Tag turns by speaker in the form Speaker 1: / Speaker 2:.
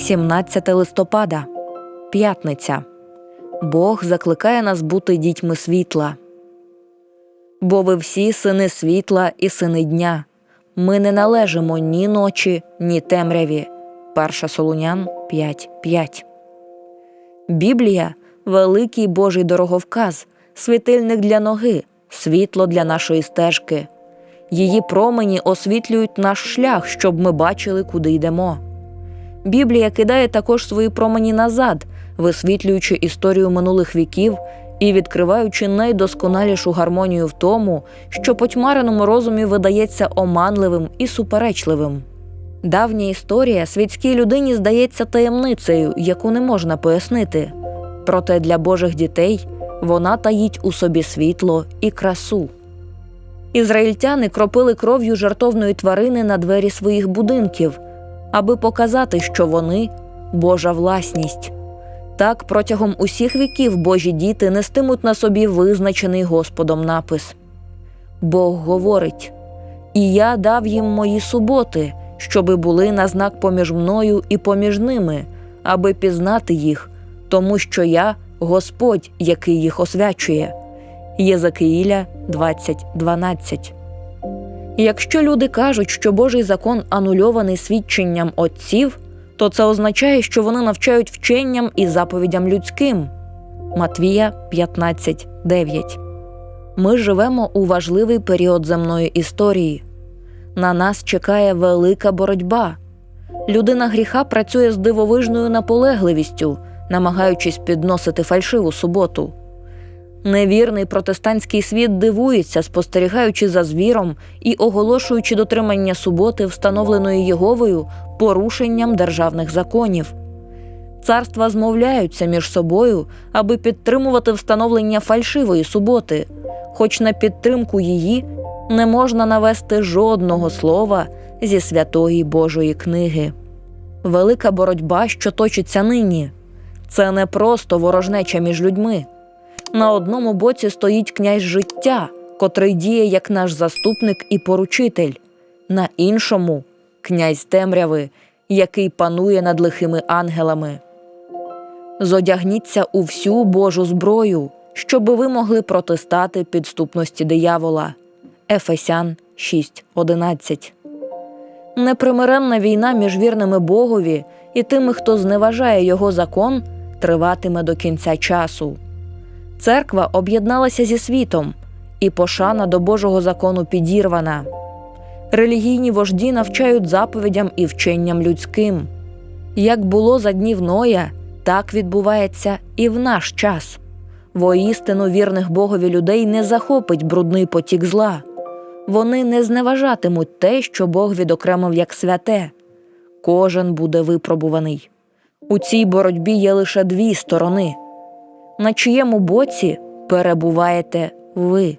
Speaker 1: 17 листопада, п'ятниця. Бог закликає нас бути дітьми світла. Бо ви всі сини світла і сини дня. Ми не належимо ні ночі, ні темряві. 1 Солунян 5.5. Біблія великий Божий дороговказ, світильник для ноги, світло для нашої стежки. Її промені освітлюють наш шлях, щоб ми бачили, куди йдемо. Біблія кидає також свої промені назад, висвітлюючи історію минулих віків і відкриваючи найдосконалішу гармонію в тому, що потьмареному розумі видається оманливим і суперечливим. Давня історія світській людині здається таємницею, яку не можна пояснити. Проте для Божих дітей вона таїть у собі світло і красу. Ізраїльтяни кропили кров'ю жартовної тварини на двері своїх будинків, аби показати, що вони Божа власність. Так протягом усіх віків Божі діти нестимуть на собі визначений Господом напис. Бог говорить: І я дав їм мої суботи, щоби були на знак поміж мною і поміж ними, аби пізнати їх, тому що я Господь, який їх освячує. Єзекиїля 20.12 Якщо люди кажуть, що Божий закон анульований свідченням отців, то це означає, що вони навчають вченням і заповідям людським. Матвія 15.9 Ми живемо у важливий період земної історії. На нас чекає велика боротьба. Людина гріха працює з дивовижною наполегливістю, намагаючись підносити фальшиву суботу. Невірний протестантський світ дивується, спостерігаючи за звіром і оголошуючи дотримання суботи, встановленої Єговою, порушенням державних законів. Царства змовляються між собою, аби підтримувати встановлення фальшивої суботи, хоч на підтримку її не можна навести жодного слова зі святої Божої книги. Велика боротьба, що точиться нині, це не просто ворожнеча між людьми. На одному боці стоїть князь життя, котрий діє як наш заступник і поручитель, на іншому князь темряви, який панує над лихими ангелами. Зодягніться у всю Божу зброю, щоби ви могли протистати підступності диявола. Ефесян 6.11 Непримиренна війна між вірними Богові і тими, хто зневажає його закон, триватиме до кінця часу. Церква об'єдналася зі світом, і пошана до Божого закону підірвана. Релігійні вожді навчають заповідям і вченням людським. Як було за днів Ноя, так відбувається і в наш час. Воістину вірних Богові людей не захопить брудний потік зла. Вони не зневажатимуть те, що Бог відокремив як святе. Кожен буде випробуваний. У цій боротьбі є лише дві сторони. На чиєму боці перебуваєте ви?